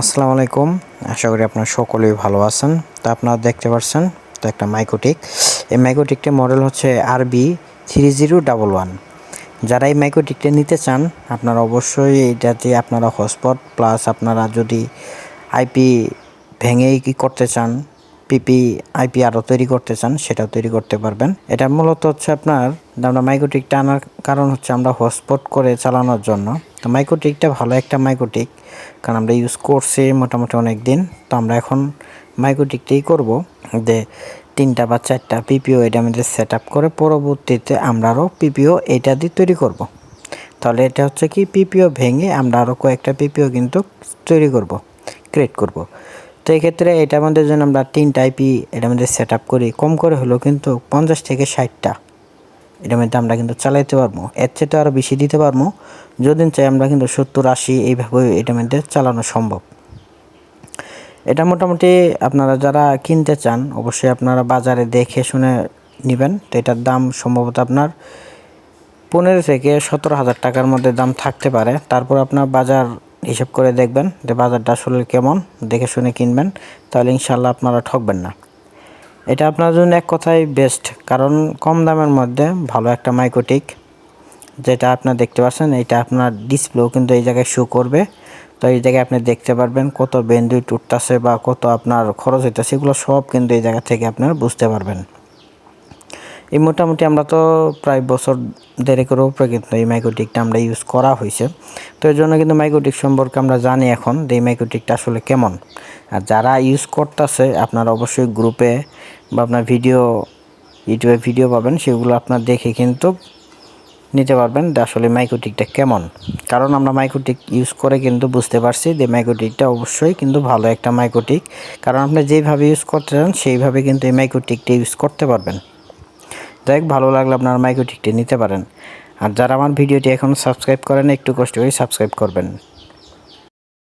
আসসালামু আলাইকুম। আশা করি আপনারা সকলেই ভালো আছেন। তো আপনারা দেখতে পাচ্ছেন তো একটা মাইকোটিক এই মাইকোটিকটির মডেল হচ্ছে আরবি থ্রি জিরো ডাবল ওয়ান যারা এই মাইকোটিকটা নিতে চান, আপনারা অবশ্যই এটাতে আপনারা হটস্পট প্লাস আপনারা যদি আইপি ভেঙে কি করতে চান পিপি আইপি আরও তৈরি করতে চান, সেটাও তৈরি করতে পারবেন। এটা মূলত হচ্ছে আপনার, আমরা মাইকোটিকটা আনার কারণ হচ্ছে আমরা হটস্পট করে চালানোর জন্য। তো মাইকোটিকটা ভালো একটা মাইকোটিক কারণ আমরা ইউজ করছি মোটামুটি অনেক দিন তো আমরা এখন মাইকোটিকটাই করব। যে তিনটা বা চারটা পিপিও এটা আমাদের সেট করে পরবর্তীতে আমরা আরও পিপিও এটা দিয়ে তৈরি করব। তাহলে এটা হচ্ছে কি পিপিও ভেঙে আমরা আরও কয়েকটা পিপিও কিন্তু তৈরি করব ক্রিয়েট করব। তো এক্ষেত্রে এটা আমাদের জন্য আমরা তিনটা আইপি এটা আমাদের সেট করি। কম করে হলেও কিন্তু পঞ্চাশ থেকে ষাটটা এটার মধ্যে আমরা কিন্তু চালাইতে পারব। এর চেয়ে আরও বেশি দিতে পারব। যদি চাই আমরা কিন্তু সত্তর, আশি এইভাবে এটার মধ্যে চালানো সম্ভব। এটা মোটামুটি আপনারা যারা কিনতে চান, অবশ্যই আপনারা বাজারে দেখে শুনে নেবেন। তো এটার দাম সম্ভবত আপনার পনেরো থেকে সতেরো হাজার টাকার মধ্যে দাম থাকতে পারে। তারপর আপনার বাজার হিসাব করে দেখবেন যে বাজারটা আসলে কেমন, দেখে শুনে কিনবেন। তাহলে ইনশাল্লাহ আপনারা ঠকবেন না। এটা আপনার জন্য এক কথায় বেস্ট কারণ কম দামের মধ্যে ভালো একটা মাইকোটিক যেটা আপনার দেখতে পাচ্ছেন, এটা আপনার ডিসপ্লেও কিন্তু এই জায়গায় শো করবে। তো এই জায়গায় আপনি দেখতে পারবেন কত বেন্ডুইট উঠতেছে বা কত আপনার খরচ হইতেছে, এগুলো সব কিন্তু এই জায়গা থেকে আপনার বুঝতে পারবেন। এই মোটামুটি আমরা তো প্রায় বছর দেড়েকের উপরে কিন্তু এই মাইক্রোটিকটা আমরা ইউজ করা হয়েছে তো এই জন্য কিন্তু মাইক্রোটিক সম্পর্কে আমরা জানি এখন যে এই মাইক্রোটিকটা আসলে কেমন। আর যারা ইউজ করতেছে, আপনারা অবশ্যই গ্রুপে বা আপনার ভিডিও ইউটিউবে ভিডিও পাবেন, সেগুলো আপনার দেখে কিন্তু নিতে পারবেন আসলে মাইক্রোটিকটা কেমন। কারণ আমরা মাইক্রোটিক ইউজ করে কিন্তু বুঝতে পারছি যে মাইক্রোটিকটা অবশ্যই কিন্তু ভালো একটা মাইক্রোটিক কারণ আপনি যেভাবে ইউজ করতে চান, সেইভাবে কিন্তু এই মাইক্রোটিকটা ইউজ করতে পারবেন। যাই ভালো লাগলে আপনার মাইক্রোটিকটি নিতে পারেন। আর যারা আমার ভিডিওটি এখন সাবস্ক্রাইব করেন, একটু কষ্ট করে সাবস্ক্রাইব করবেন।